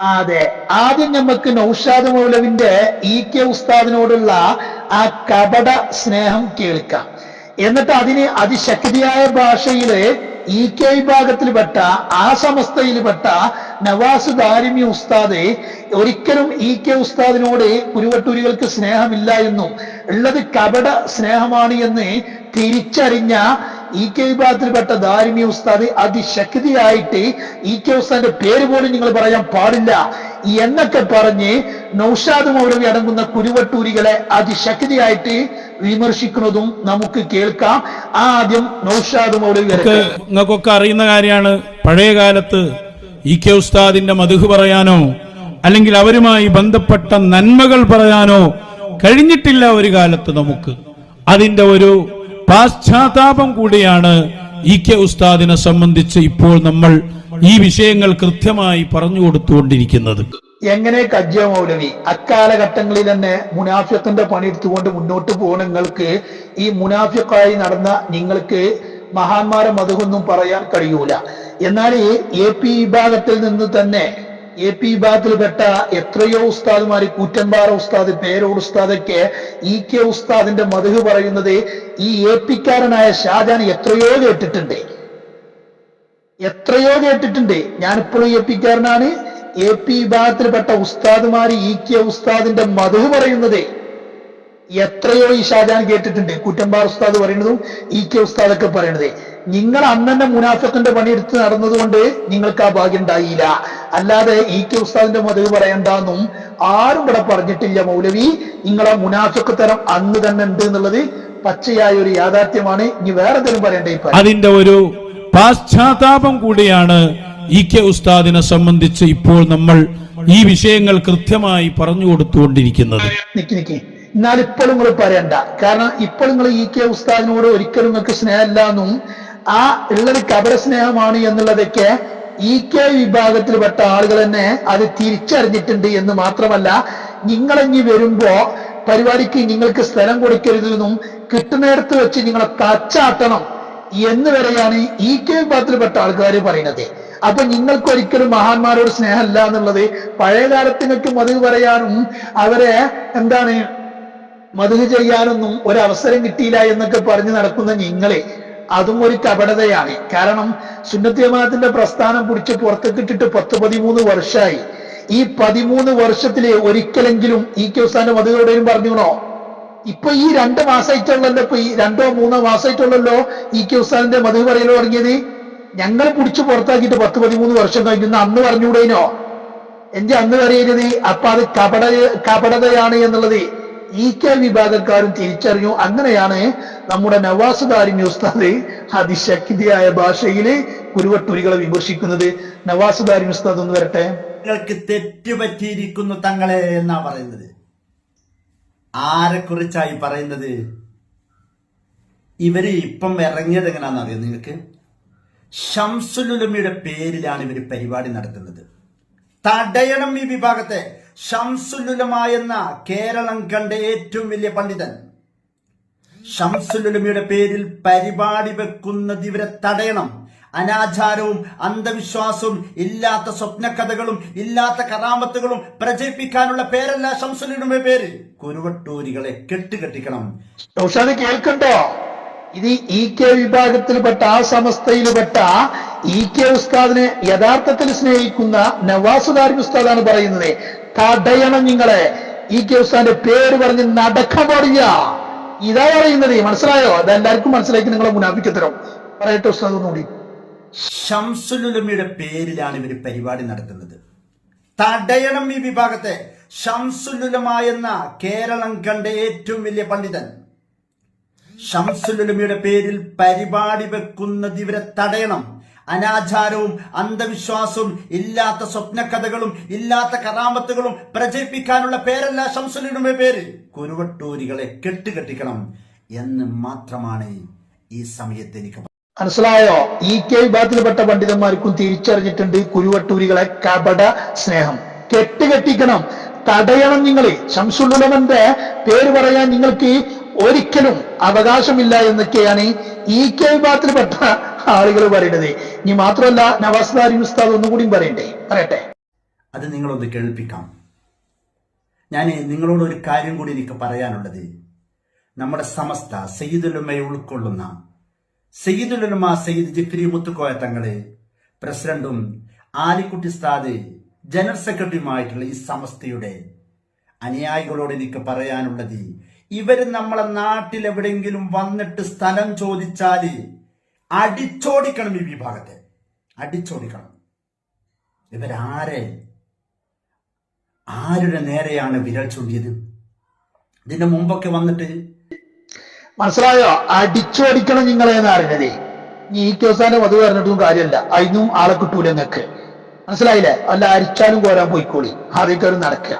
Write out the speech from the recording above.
അതെ. ആദ്യം നമുക്ക് നൗഷാദ് മൗലവിന്റെ ഇ കെ ഉസ്താദിനോടുള്ള ആ കപട സ്നേഹം കേൾക്കാം. എന്നിട്ട് അതിന് അതിശക്തിയായ ഭാഷയിൽ ഇ കെ വിഭാഗത്തിൽപ്പെട്ട ആ സമസ്തയിൽപ്പെട്ട നവാസ് ദാരിമി ഉസ്താദ് ഒരിക്കലും ഇ കെ ഉസ്താദിനോട് കുരുവട്ടൂരികൾക്ക് സ്നേഹമില്ല എന്നും ഉള്ളത് കപട സ്നേഹമാണ് എന്ന് തിരിച്ചറിഞ്ഞ ഇ കെ വിഭാഗത്തിൽപ്പെട്ട ദാരിമി ഉസ്താദ് അതിശക്തിയായിട്ട് ഇ കെ ഉസ്താദിന്റെ പേര് പോലും നിങ്ങൾ പറയാൻ പാടില്ല. എന്നൊക്കെ പറഞ്ഞ് നൌഷാദ് മൗലവി അടങ്ങുന്ന കുരുവട്ടൂരികളെ അതിശക്തിയായിട്ട് വിമർശിക്കുന്നതും നമുക്ക് കേൾക്കാം. ആദ്യം നൌഷാദ് മൗലവി. നിങ്ങൾക്കൊക്കെ അറിയുന്ന കാര്യമാണ്. പഴയ കാലത്ത് ഇ കെ ഉസ്താദിന്റെ മധുഹ് പറയാനോ അല്ലെങ്കിൽ അവരുമായി ബന്ധപ്പെട്ട നന്മകൾ പറയാനോ കഴിഞ്ഞിട്ടില്ല ഒരു കാലത്ത് നമുക്ക്. അതിന്റെ ഒരു പാശ്ചാത്താപം കൂടിയാണ് ഇ കെ ഉസ്താദിനെ സംബന്ധിച്ച് ഇപ്പോൾ നമ്മൾ ഈ വിഷയങ്ങൾ കൃത്യമായി പറഞ്ഞു കൊടുത്തുകൊണ്ടിരിക്കുന്നത്. എങ്ങനെ കജ്ജ മൗലവി? അക്കാലഘട്ടങ്ങളിൽ തന്നെ മുനാഫിയത്തിന്റെ പണിയെടുത്തുകൊണ്ട് മുന്നോട്ട് പോകുന്ന നിങ്ങൾക്ക് ഈ മുനാഫിയക്കായി നടന്ന നിങ്ങൾക്ക് മഹാന്മാരെ മതമൊന്നും പറയാൻ കഴിയൂല. എന്നാൽ എ പി വിഭാഗത്തിൽ നിന്ന് തന്നെ എ പി വിഭാഗത്തിൽപ്പെട്ട എത്രയോ ഉസ്താദുമാരി കൂറ്റമ്പാറ ഉസ്താദ് പേരോട് ഉസ്താദൊക്കെ ഇ കെ ഉസ്താദിന്റെ മധു പറയുന്നത് ഈ എ പിക്കാരനായ ഷാജാൻ എത്രയോ കേട്ടിട്ടുണ്ട്. എത്രയോ കേട്ടിട്ടുണ്ട്. ഞാനിപ്പോഴും എ പിക്കാരനാണ്. എ പി വിഭാഗത്തിൽപ്പെട്ട ഉസ്താദുമാരി ഇ കെ ഉസ്താദിന്റെ മധു പറയുന്നത് എത്രയോ ഈ ഷാജാൻ കേട്ടിട്ടുണ്ട്. കുറ്റമ്പാർ ഉസ്താദ് പറയുന്നതും ഇ കെ ഉസ്താദൊക്കെ പറയണത്. നിങ്ങൾ അന്നന്നെ മുനാഫത്തിന്റെ പണിയെടുത്ത് നടന്നതുകൊണ്ട് നിങ്ങൾക്ക് ആ ഭാഗ്യം ഉണ്ടായില്ല. അല്ലാതെ ഇ കെ ഉസ്താദിന്റെ മതവ് പറയണ്ടെന്നും ആരും ഇവിടെ പറഞ്ഞിട്ടില്ല മൗലവി. നിങ്ങളെ മുനാഫക്ക് തരം അന്ന് തന്നെ ഉണ്ട് എന്നുള്ളത് പച്ചയായ ഒരു യാഥാർത്ഥ്യമാണ്. ഇനി വേറെ എന്തെങ്കിലും പറയണ്ടേ അതിന്റെ ഒരു പാശ്ചാത്താപം കൂടിയാണ് ഇ കെ ഉസ്താദിനെ സംബന്ധിച്ച് ഇപ്പോൾ നമ്മൾ ഈ വിഷയങ്ങൾ കൃത്യമായി പറഞ്ഞു കൊടുത്തുകൊണ്ടിരിക്കുന്നത്. നിക്കി നിക്ക്. എന്നാൽ ഇപ്പോഴും നിങ്ങൾ പറയണ്ട. കാരണം ഇപ്പോൾ നിങ്ങൾ ഇ കെ ഉസ്താദിനോട് ഒരിക്കലും നിങ്ങൾക്ക് സ്നേഹമില്ല എന്നും ആ ഉള്ളത് കപട സ്നേഹമാണ് എന്നുള്ളതൊക്കെ ഇ കെ വിഭാഗത്തിൽപ്പെട്ട ആളുകൾ തന്നെ അത് തിരിച്ചറിഞ്ഞിട്ടുണ്ട് എന്ന് മാത്രമല്ല നിങ്ങളിഞ്ഞി വരുമ്പോ പരിപാടിക്ക് നിങ്ങൾക്ക് സ്ഥലം കൊടുക്കരുത് എന്നും കിട്ടുന്നിടത്ത് വെച്ച് നിങ്ങളെ തച്ചാട്ടണം എന്ന് വരെയാണ് ഇ കെ വിഭാഗത്തിൽപ്പെട്ട ആൾക്കാർ പറയുന്നത്. അപ്പൊ നിങ്ങൾക്ക് ഒരിക്കലും മഹാന്മാരോട് സ്നേഹമല്ല എന്നുള്ളത് പഴയ കാലത്ത് നിങ്ങൾക്ക് പറയാനും അവരെ എന്താണ് മധു ചെയ്യാനൊന്നും ഒരവസരം കിട്ടിയില്ല എന്നൊക്കെ പറഞ്ഞു നടക്കുന്ന നിങ്ങളെ അതും ഒരു കപടതയാണ്. കാരണം സുന്നത്ത് ജമാഅത്തിന്റെ പ്രസ്ഥാനം പിടിച്ച് പുറത്തേക്കിട്ടിട്ട് പത്ത് പതിമൂന്ന് വർഷമായി ഈ പതിമൂന്ന് വർഷത്തിൽ ഒരിക്കലെങ്കിലും ഇ കെ ഉസ്താന്റെ മധുരോടെയും പറഞ്ഞുണോ? ഇപ്പൊ ഈ രണ്ട് മാസമായിട്ടുള്ളല്ലോ ഇപ്പൊ ഈ രണ്ടോ മൂന്നോ മാസമായിട്ടുള്ളല്ലോ ഇ കെ ക്യൂസാന്റെ മധു പറയലോ തുടങ്ങിയത്. ഞങ്ങൾ പിടിച്ച് പുറത്താക്കിയിട്ട് പത്ത് പതിമൂന്ന് വർഷം കഴിഞ്ഞു അന്ന് പറഞ്ഞുകൂടേനോ? എന്റെ അന്ന് പറയരുത്. അപ്പൊ അത് കപട കപടതയാണ് എന്നുള്ളത്. ഇ കെ വിഭാഗക്കാരും തിരിച്ചറിഞ്ഞു. അങ്ങനെയാണ് നമ്മുടെ നവാസ് ദാരിമി ഉസ്താദ് അതിശക്തിയായ ഭാഷയിൽ കുരുവട്ടൂരികളെ വിമർശിക്കുന്നത്. നവാസ് ദാരിമി ഉസ്താദ് ഒന്ന് വരട്ടെ. നിങ്ങൾക്ക് തെറ്റുപറ്റിയിരിക്കുന്നു തങ്ങളെ എന്നാ പറയുന്നത്? ആരെക്കുറിച്ചായി പറയുന്നത്? ഇവർ ഇപ്പം ഇറങ്ങിയത് എങ്ങനെയാണെന്ന് അറിയോ നിങ്ങൾക്ക്? ഷംസുലുലമിയുടെ പേരിലാണ് ഇവർ പരിപാടി നടത്തുന്നത്. തടയണം ഈ വിഭാഗത്തെ. ഷംസുലുലമ എന്ന കേരളം കണ്ട ഏറ്റവും വലിയ പണ്ഡിതൻ. ഷംസുലുലമയുടെ പേരിൽ പരിപാടി വെക്കുന്നത് ഇവരെ തടയണം. അനാചാരവും അന്ധവിശ്വാസവും ഇല്ലാത്ത സ്വപ്നകഥകളും ഇല്ലാത്ത കറാമത്തുകളും പ്രചരിപ്പിക്കാനുള്ള പേരല്ല ഷംസുലുലമയുടെ പേര്. കുരുവട്ടൂരികളെ കെട്ടുകെട്ടിക്കണം. ഔഷാദ് കേൾക്കണ്ടോ? ഇത് ഇ കെ വിഭാഗത്തിൽപ്പെട്ട ആ സമസ്തയിൽപ്പെട്ട ഇ കെ ഉസ്താദിനെ യഥാർത്ഥത്തിൽ സ്നേഹിക്കുന്ന നവാസുദാരി ഉസ്താദാണ് പറയുന്നത്. തടയണം നിങ്ങളെ. ഇ കെ ഉസ്താന്റെ പേര് പറഞ്ഞ് നടക്കാൻ പാടില്ല ഇതാ പറയുന്നത്. മനസ്സിലായോ? അതെല്ലാവർക്കും മനസ്സിലാക്കി നിങ്ങളെ മുനാഫിക്കത്തരം പറയട്ടെ ഉസ്താദ് ഒന്നുകൂടി. ഷംസുലുലമിയുടെ പേരിലാണ് ഇവർ പരിപാടി നടത്തുന്നത്. തടയണം ഈ വിഭാഗത്തെ. ഷംസുലുലമ എന്ന കേരളം കണ്ട ഏറ്റവും വലിയ പണ്ഡിതൻ. ഷംസുലുലമിയുടെ പേരിൽ പരിപാടി വെക്കുന്നത് ഇവരെ തടയണം. അനാചാരവും അന്ധവിശ്വാസവും ഇല്ലാത്ത സ്വപ്നകഥകളും ഇല്ലാത്ത കറാമത്തുകളും പ്രചരിപ്പിക്കാനുള്ള പേരല്ല ശംസുലിനുമേ പേര്. കുരുവട്ടൂരികളെ കെട്ടുകെട്ടിക്കണം എന്ന് മാത്രമാണ് ഈ സമയത്ത് എനിക്ക് മനസ്സിലായോ? ഇ കെ വിഭാഗത്തിൽപ്പെട്ട പണ്ഡിതന്മാർക്കും തിരിച്ചറിഞ്ഞിട്ടുണ്ട് കുരുവട്ടൂരികളെ കപട സ്നേഹം. കെട്ടുകെട്ടിക്കണം തടയണം നിങ്ങൾ ശംസുലുലമന്റെ പേര് പറയാൻ നിങ്ങൾക്ക് ഒരിക്കലും അവകാശമില്ല എന്നൊക്കെയാണ് ഈ കെ വിഭാഗത്തിൽപ്പെട്ട ആളുകൾ പറയുന്നത് ഇനി മാത്രമല്ല നവാസ് ദാരി ഉസ്താദ് ഒന്നുകൂടിയും പറയണ്ടേ? പറയട്ടെ. അത് നിങ്ങളൊന്ന് കേൾപ്പിക്കാം. ഞാൻ നിങ്ങളോട് ഒരു കാര്യം കൂടി എനിക്ക് പറയാനുള്ളത്. നമ്മുടെ സമസ്ത സയ്യിദുലുമയെ ഉൾക്കൊള്ളുന്ന സയ്യിദുലമ സയ്യിദ് ജിഫ്രി മുത്തുക്കോയ തങ്ങൾ പ്രസിഡന്റും ആലിക്കുട്ടി സ്ഥാദ് ജനറൽ സെക്രട്ടറിയുമായിട്ടുള്ള ഈ സമസ്തയുടെ അനുയായികളോട് എനിക്ക് പറയാനുള്ളത് ഇവർ നമ്മളെ നാട്ടിൽ എവിടെയെങ്കിലും വന്നിട്ട് സ്ഥലം ചോദിച്ചാൽ അടിച്ചോടിക്കണം ഈ വിഭാഗത്തെ. അടിച്ചോടിക്കണം. ഇവരാരെ ആരുടെ നേരെയാണ് വിരൽ ചൂണ്ടിയത്? ഇതിന്റെ മുമ്പൊക്കെ വന്നിട്ട് മനസ്സിലായോ? അടിച്ചോടിക്കണം നിങ്ങളെ എന്ന് അറിഞ്ഞതേ നീ ഈ കേസാന്റെ വധു പറഞ്ഞിട്ടും കാര്യമല്ല. അതിനും ആളെ കിട്ടൂല നിങ്ങക്ക് മനസ്സിലായില്ലേ? അല്ല അരിച്ചാലും കോരാൻ പോയിക്കോളി. ആദ്യം കയറി നടക്കുക.